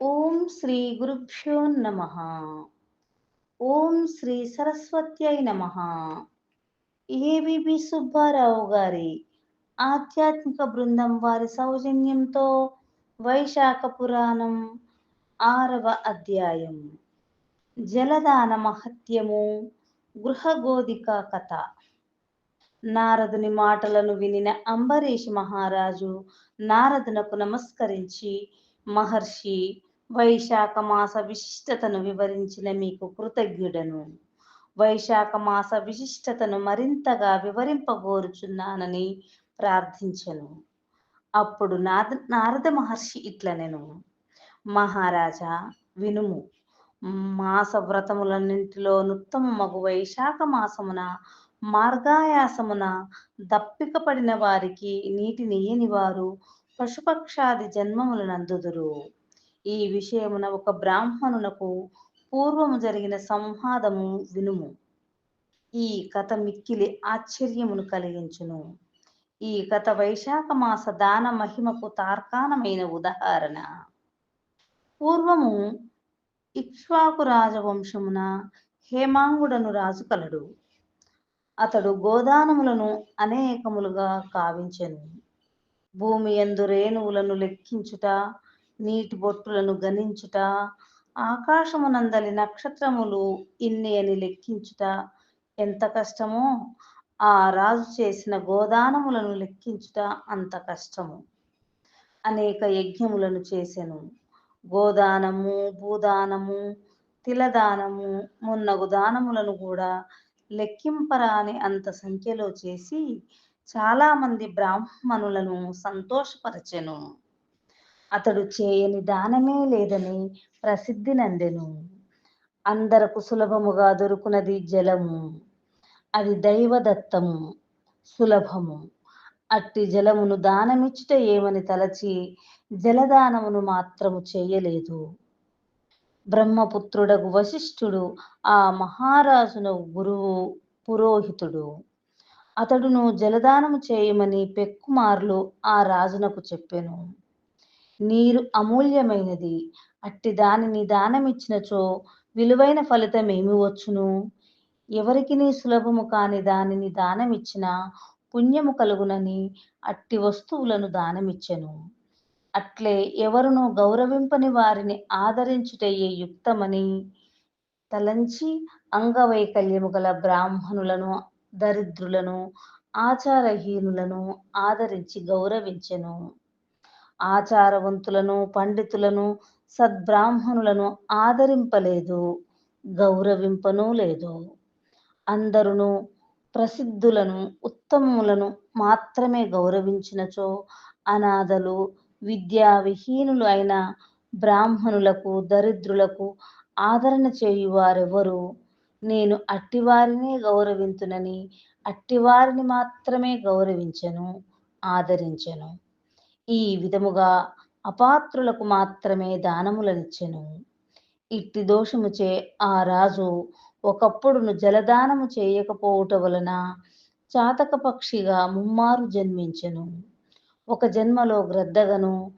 ఓం శ్రీ గురుభ్యో నమ. ఓం శ్రీ సరస్వత్యై నమ. ఏబిబి సుబ్బారావు గారి ఆధ్యాత్మిక బృందం వారి సౌజన్యంతో వైశాఖ పురాణం ఆరవ అధ్యాయం. జలదాన మహత్యము గృహగోధిక కథ. నారదుని మాటలను వినిన అంబరీష్ మహారాజు నారదునకు నమస్కరించి మహర్షి వైశాఖ మాస విశిష్టతను వివరించిన మీకు కృతజ్ఞుడను. వైశాఖ మాస విశిష్టతను మరింతగా వివరింపగోరుచున్నానని ప్రార్థించను. అప్పుడు నాద నారద మహర్షి ఇట్లనెను. మహారాజా వినుము. మాస వ్రతములన్నింటిలో నుత్తమగు వైశాఖ మాసమున మార్గాయాసమున దప్పిక పడిన వారికి నీటి నీయని వారు పశుపక్షాది జన్మములనందుదురు. ఈ విషయమున ఒక బ్రాహ్మణునకు పూర్వము జరిగిన సంవాదము వినుము. ఈ కథ మిక్కిలి ఆశ్చర్యమును కలిగించును. ఈ కథ వైశాఖ మాస దాన మహిమకు తార్కాణమైన ఉదాహరణ. పూర్వము ఇక్ష్వాకు రాజవంశమున హేమాంగుడను రాజు కలడు. అతడు గోదానములను అనేకములుగా కావించెను. భూమి ఎందు రేణువులను లెక్కించుట నీటి బొట్టులను గణించుట ఆకాశమునందలి నక్షత్రములు ఇన్ని అని లెక్కించుట. ఎంత కష్టమో ఆ రాజు చేసిన గోదానములను లెక్కించుట అంత కష్టము. అనేక యజ్ఞములను చేసెను. గోదానము భూదానము తిలదానము మున్నగు దానములను కూడా లెక్కింపరాని అంత సంఖ్యలో చేసి చాలామంది బ్రాహ్మణులను సంతోషపరచెను. అతడు చేయని దానమే లేదని ప్రసిద్ధి నందెను. అందరకు సులభముగా దొరుకునది జలము అది దైవదత్తము సులభము. అట్టి జలమును దానమిచ్చుట ఏమని తలచి జలదానమును మాత్రము చేయలేదు. బ్రహ్మపుత్రుడగు వశిష్ఠుడు ఆ మహారాజును గురువు పురోహితుడు. అతడును జలదానము చేయమని పెక్కుమార్లు ఆ రాజునకు చెప్పెను. నీరు అమూల్యమైనది. అట్టి దానిని దానమిచ్చినచో విలువైన ఫలితం ఏమి వచ్చును? ఎవరికి నీ సులభము కాని దానిని దానమిచ్చిన పుణ్యము కలుగునని అట్టి వస్తువులను దానమిచ్చెను. అట్లే ఎవరును గౌరవింపని వారిని ఆదరించుటయ్యే యుక్తమని తలంచి అంగవైకల్యము గల బ్రాహ్మణులను దరిద్రులను ఆచారహీనులను ఆదరించి గౌరవించెను. ఆచారవంతులను పండితులను సద్బ్రాహ్మణులను ఆదరింపలేదు గౌరవింపను లేదు. అందరును ప్రసిద్ధులను ఉత్తమములను మాత్రమే గౌరవించినచో అనాథలు విద్యావిహీనులు అయిన బ్రాహ్మణులకు దరిద్రులకు ఆదరణ చేయువారెవరు? నేను అట్టివారినే గౌరవింతునని అట్టివారిని మాత్రమే గౌరవించను ఆదరించను. ఈ విధముగా అపాత్రులకు మాత్రమే దానములనిచ్చెను. ఇట్టి దోషముచే ఆ రాజు ఒకప్పుడును జలదానము చేయకపోవుట వలన చాతక పక్షిగా ముమ్మారు జన్మించెను. ఒక జన్మలో గ్రద్దగను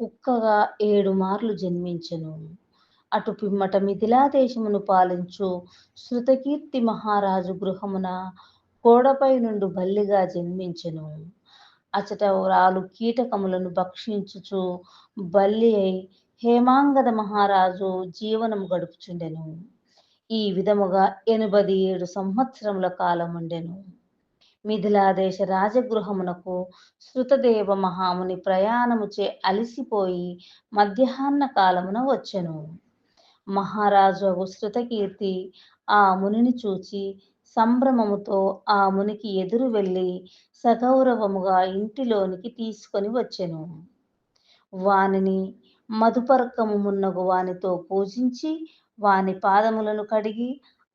కుక్కగా ఏడు మార్లు జన్మించెను. అటు పిమ్మట మిథిలాదేశమును పాలించు శృతకీర్తి మహారాజు గృహమున గోడపై నుండి బల్లిగా జన్మించెను. అచట రాలు కీటకములను భక్షించుచు బల్లి అయి హేమాంగద మహారాజు జీవనము గడుపుచుండెను. ఈ విధముగా ఎనభది ఏడు సంవత్సరముల కాలం ఉండెను మిథిలాదేశ రాజగృహమునకు శృతదేవ మహాముని ప్రయాణముచే అలిసిపోయి మధ్యాహ్న కాలమున వచ్చెను. మహారాజు శృతకీర్తి ఆ మునిని చూచి సంభ్రమముతో ఆ మునికి ఎదురు వెళ్ళి సగౌరవముగా ఇంటిలోనికి తీసుకొని వచ్చెను. వానిని మధుపర్కము మున్నగు వానితో పూజించి వాని పాదములను కడిగి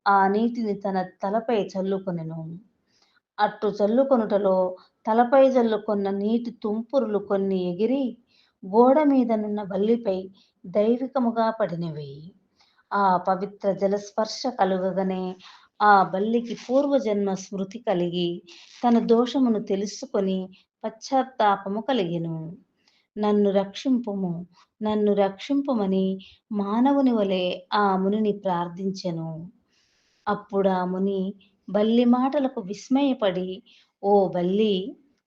ఆ నీటిని తన తలపై చల్లుకొనెను. అట్టు చల్లుకొనుటలో తలపై చల్లుకొన్న నీటి తుంపురులు కొన్ని ఎగిరి గోడ మీదనున్న బల్లిపై దైవికముగా పడినవి. ఆ పవిత్ర జలస్పర్శ కలుగగానే ఆ బల్లికి పూర్వజన్మ స్మృతి కలిగి తన దోషమును తెలుసుకొని పశ్చాత్తాపము కలిగెను. నన్ను రక్షింపుము నన్ను రక్షింపుమని మానవుని వలె ఆ మునిని ప్రార్థించెను. అప్పుడు ఆ ముని బల్లి మాటలకు విస్మయపడి ఓ బల్లి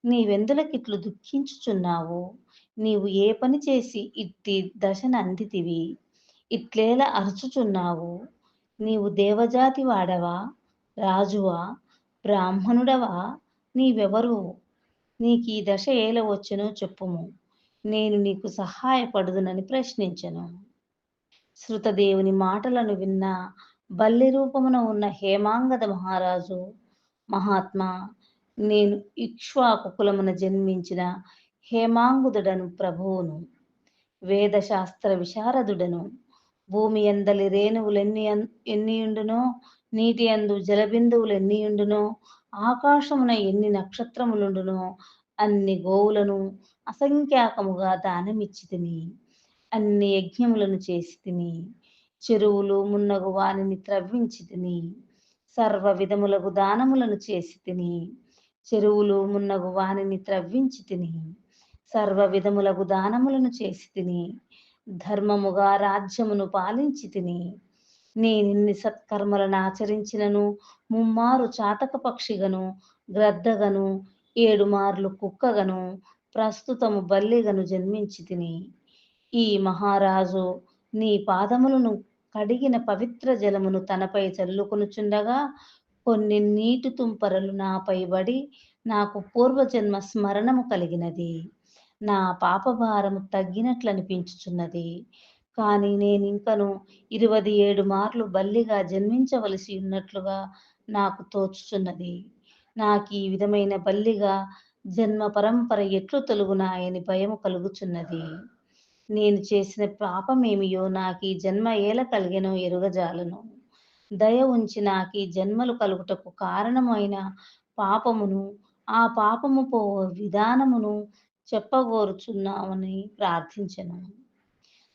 నీవెందులకిట్లు దుఃఖించుచున్నావు? నీవు ఏ పని చేసి ఇట్టి దశను అందితివి? ఇట్లేలా అరుచుచున్నావు? నీవు దేవజాతి వాడవా? రాజువా? బ్రాహ్మణుడవా? నీవెవరు? నీకు ఈ దశ ఏల వచ్చునో చెప్పుము. నేను నీకు సహాయపడుదునని ప్రశ్నించను. శృతదేవుని మాటలను విన్న బల్లి రూపమున ఉన్న హేమాంగద మహారాజు మహాత్మా నేను ఇక్ష్వాకు కులమున జన్మించిన హేమాంగుదుడను ప్రభువును వేదశాస్త్ర విశారదుడను భూమి ఎందలి రేణువులెన్ని ఎన్ని ఎన్నియుండునో నీటి అందు జలబిందువులు ఎన్నియుండునో ఆకాశమున ఎన్ని నక్షత్రములుండునో అన్ని గోవులను అసంఖ్యాకముగా దానమిచ్చి తిని అన్ని యజ్ఞములను చేసి తిని చెరువులు మున్నగు వానిని త్రవ్వించి తిని సర్వ విధములగు దానములను చేసి తిని చెరువులు మున్నగు వానిని త్రవ్వించి తిని సర్వ విధములగు దానములను చేసి తిని ధర్మముగా రాజ్యమును పాలించి తిని. నేనిన్ని సత్కర్మలను ఆచరించినను ముమ్మారు చాతక పక్షిగను గ్రద్దగను ఏడు మార్లు కుక్కగను ప్రస్తుతము బల్లిగను జన్మించి తిని. ఈ మహారాజు నీ పాదములను కడిగిన పవిత్ర జలమును తనపై చల్లుకొనుచుండగా కొన్ని నీటి తుంపరలు నాపై పడి నాకు పూర్వజన్మ స్మరణము కలిగినది. నా పాపభారం తగ్గినట్లు అనిపించుచున్నది కానీ నేను ఇంకను ఇరవై ఏడు మార్లు బల్లిగా జన్మించవలసి ఉన్నట్లుగా నాకు తోచుచున్నది. నాకు ఈ విధమైన బల్లిగా జన్మ పరంపర ఎట్లు తొలుగునాయని భయము కలుగుచున్నది. నేను చేసిన పాపమేమియో నాకు ఈ జన్మ ఏల కలిగెనో ఎరుగజాలను. దయ ఉంచి నాకు ఈ జన్మలు కలుగుటకు కారణమైన పాపమును ఆ పాపము పో విధానమును చెప్పగోరుచున్నామని ప్రార్థించను.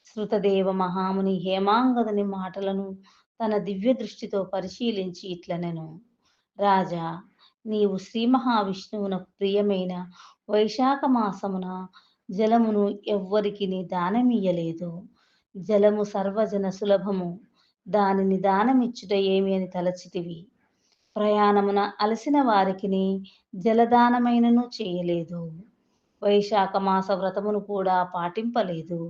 శృతదేవ మహాముని హేమాంగదుని మాటలను తన దివ్య దృష్టితో పరిశీలించి ఇట్లనెను. రాజా నీవు శ్రీ మహావిష్ణువునకు ప్రియమైన వైశాఖ మాసమున జలమును ఎవ్వరికి దానమియ్యలేదు జలము సర్వజన సులభము దానిని దానమిచ్చుట ఏమి అని తలచితివి. ప్రయాణమున అలసిన వారికిని జలదానమైనను చేయలేదు. వైశాఖ మాస వ్రతమును కూడా పాటింపలేదు.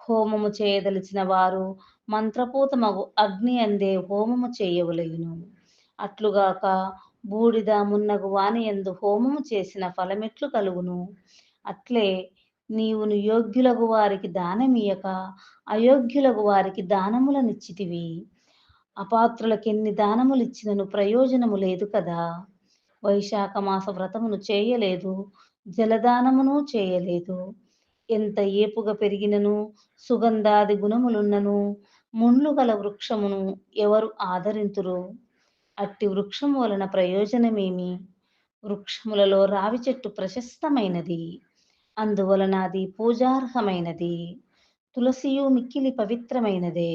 హోమము చేయదలిచిన వారు మంత్రపూతమగు అగ్ని అందే హోమము చేయవలేను. అట్లుగాక బూడిద మున్నగు వాని ఎందు హోమము చేసిన ఫలమెట్లు కలుగును. అట్లే నీవును యోగ్యులకు వారికి దానమియక అయోగ్యులకు వారికి దానములనిచ్చితివి. అపాత్రులకెన్ని దానములు ఇచ్చినను ప్రయోజనము లేదు కదా. వైశాఖ మాస వ్రతమును చేయలేదు. జలదానమును చేయలేదు. ఎంత ఏపుగా పెరిగినను సుగంధాది గుణములున్నను ముండ్లు గల వృక్షమును ఎవరు ఆదరింతురు? అట్టి వృక్షము వలన ప్రయోజనమేమి? వృక్షములలో రావి చెట్టు ప్రశస్తమైనది అందువలన అది పూజార్హమైనది. తులసియు మిక్కిలి పవిత్రమైనదే.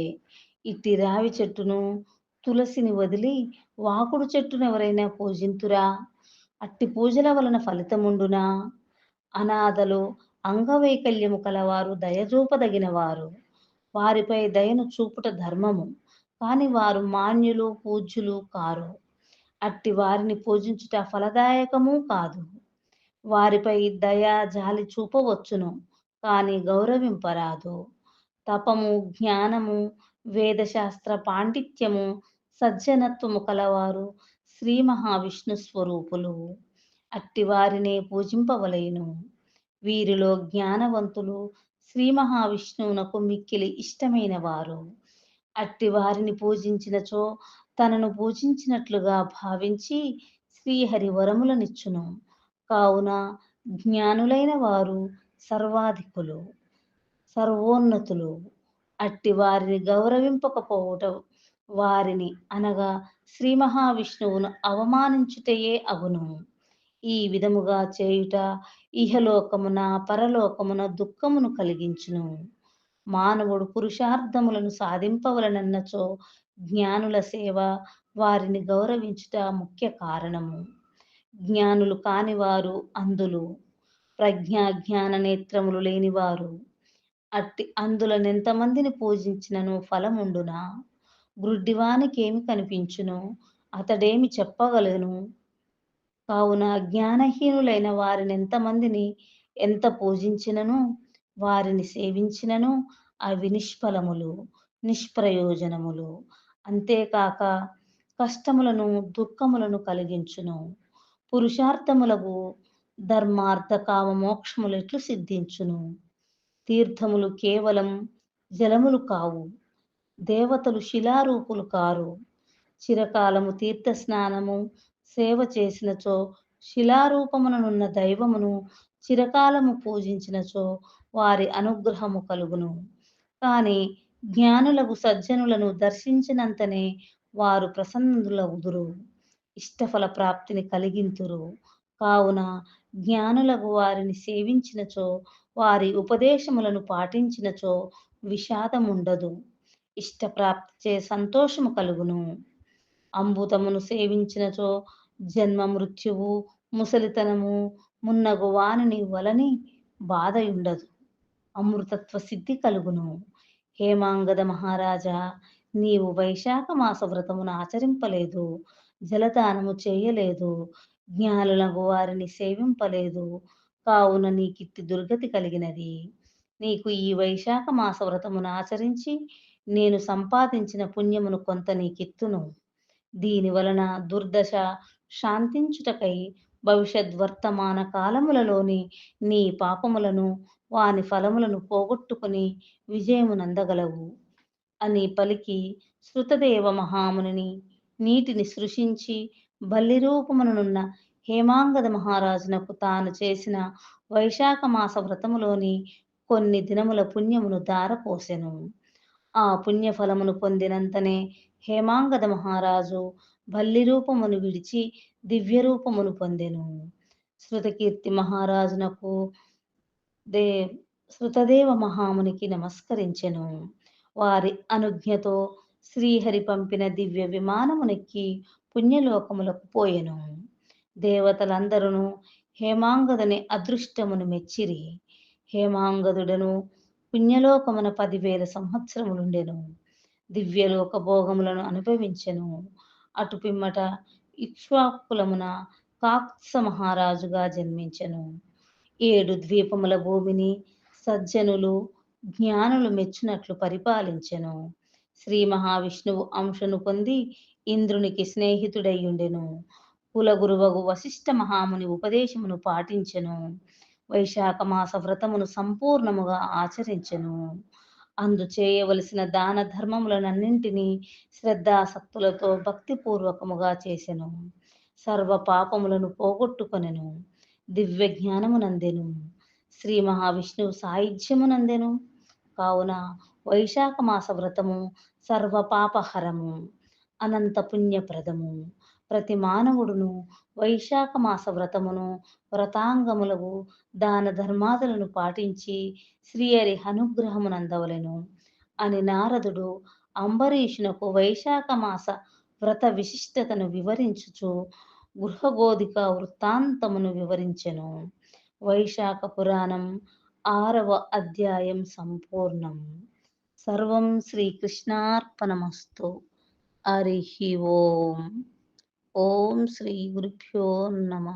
ఇట్టి రావి చెట్టును తులసిని వదిలి వాకుడు చెట్టును ఎవరైనా పూజింతురా? అట్టి పూజల వలన ఫలితముండునా? అనాథలు అంగవైకల్యము కలవారు దయచూపదగిన వారు వారిపై దయను చూపుట ధర్మము. కాని వారు మాన్యులు పూజ్యులు కారు. అట్టి వారిని పూజించుట ఫలదాయకము కాదు. వారిపై దయ జాలి చూపవచ్చును కానీ గౌరవింపరాదు. తపము జ్ఞానము వేదశాస్త్ర పాండిత్యము సజ్జనత్వము కలవారు. శ్రీ మహావిష్ణు స్వరూపులు అట్టి వారినే వీరిలో జ్ఞానవంతులు శ్రీ మహావిష్ణువునకు మిక్కిలి ఇష్టమైన వారు అట్టి వారిని పూజించినచో తనను పూజించినట్లుగా భావించి శ్రీహరి వరములనిచ్చును కావున జ్ఞానులైన వారు సర్వాధికులు సర్వోన్నతులు. అట్టి వారిని గౌరవింపకపోవటం వారిని అనగా శ్రీ మహావిష్ణువును అవమానించుటయే అగును ఈ విధముగా చేయుట ఇహలోకమున పరలోకమున దుఃఖమును కలిగించును. మానవుడు పురుషార్థములను సాధింపవలనన్నచో జ్ఞానుల సేవ వారిని గౌరవించుట ముఖ్య కారణము. జ్ఞానులు కానివారు అందులు ప్రజ్ఞా జ్ఞాన నేత్రములు లేనివారు. అట్టి అందులనెంతమందిని పూజించినను ఫలముండునా? గ్రుడ్డివానికేమి కనిపించును? అతడేమి చెప్పగలను? కావున జ్ఞానహీనులైన వారినెంతమందిని ఎంత పూజించినను? వారిని సేవించినను? అవి నిష్ఫలములు నిష్ప్రయోజనములు. అంతేకాక కష్టములను దుఃఖములను కలిగించును. పురుషార్థములకు ధర్మార్థ కామ మోక్షములు ఎట్లు సిద్ధించును. తీర్థములు కేవలం జలములు కావు. దేవతలు శిలారూపులు కారు. చిరకాలము తీర్థ స్నానము సేవ చేసినచో శిలారూపముననున్న దైవమును చిరకాలము పూజించినచో వారి అనుగ్రహము కలుగును. కానీ జ్ఞానులకు సజ్జనులను దర్శించినంతనే వారు ప్రసన్నులగుదురు. ఇష్టఫల ప్రాప్తిని కలిగింతురు. కావున జ్ఞానులకు వారిని సేవించినచో వారి ఉపదేశములను పాటించినచో విషాదముండదు. ఇష్టప్రాప్తి చే సంతోషము కలుగును. అంబుతమును సేవించినచో జన్మ మృత్యువు ముసలితనము మున్నగు వానిని వలని బాధ ఉండదు అమృతత్వ సిద్ధి కలుగును. హేమాంగద మహారాజా నీవు వైశాఖ మాస వ్రతమును ఆచరింపలేదు జలదానము చేయలేదు జ్ఞానులకు వారిని సేవింపలేదు కావున నీకిత్తి దుర్గతి కలిగినది. నీకు ఈ వైశాఖ మాస వ్రతమును ఆచరించి నేను సంపాదించిన పుణ్యమును కొంత నీకిత్తును దీని వలన దుర్దశ శాంతించుటకై భవిష్యత్ వర్తమాన కాలములలోని నీ పాపములను వాని ఫలములను పోగొట్టుకుని విజయమునందగలవు అని పలికి శృతదేవ మహామునిని నీటిని సృషించి బల్లి రూపమునున్న హేమాంగద మహారాజునకు తాను చేసిన వైశాఖ మాస వ్రతములోని కొన్ని దినముల పుణ్యమును దారపోసెను ఆ పుణ్యఫలమును పొందినంతనే హేమాంగద మహారాజు భల్లి రూపమును విడిచి దివ్య రూపమును పొందెను. శృతకీర్తి మహారాజునకు దే శృతదేవ మహామునికి నమస్కరించెను. వారి అనుజ్ఞతో శ్రీహరి పంపిన దివ్య విమానమునెక్కి పుణ్యలోకములకు పోయెను. దేవతలందరూ హేమాంగదుని అదృష్టమును మెచ్చిరి. హేమాంగదుడను పుణ్యలోకమున పదివేల సంవత్సరములుండెను. దివ్యలోక భోగములను అనుభవించెను. అటు పిమ్మట ఇక్ష్వాకులమున కాక్స మహారాజుగా జన్మించెను. ఏడు ద్వీపముల భూమిని సజ్జనులు జ్ఞానులు మెచ్చినట్లు పరిపాలించెను. శ్రీ మహావిష్ణువు అంశను పొంది ఇంద్రునికి స్నేహితుడయ్యుండెను. కులగురువగు వశిష్ఠ మహాముని ఉపదేశమును పాటించెను. వైశాఖ మాస వ్రతమును సంపూర్ణముగా ఆచరించెను. అందు చేయవలసిన దాన ధర్మములనన్నింటినీ శ్రద్ధాసక్తులతో భక్తిపూర్వకముగా చేసెను. సర్వ పాపములను పోగొట్టుకొనెను. దివ్య జ్ఞానమునందెను. శ్రీ మహావిష్ణువు సాయుధ్యమునందెను. కావున వైశాఖ మాస వ్రతము సర్వ పాపహరము అనంత పుణ్యప్రదము ప్రతి మానవుడును వైశాఖ మాస వ్రతమును వ్రతాంగములకు దాన ధర్మాదులను పాటించి శ్రీహరి అనుగ్రహమునందవలెను. అని నారదుడు అంబరీషునకు వైశాఖ మాస వ్రత విశిష్టతను వివరించుచు గృహగోధిక వృత్తాంతమును వివరించెను. వైశాఖ పురాణం ఆరవ అధ్యాయం సంపూర్ణం. సర్వం శ్రీకృష్ణార్పణమస్తు. హరి ఓం. ఓం శ్రీ గురుభ్యో నమ.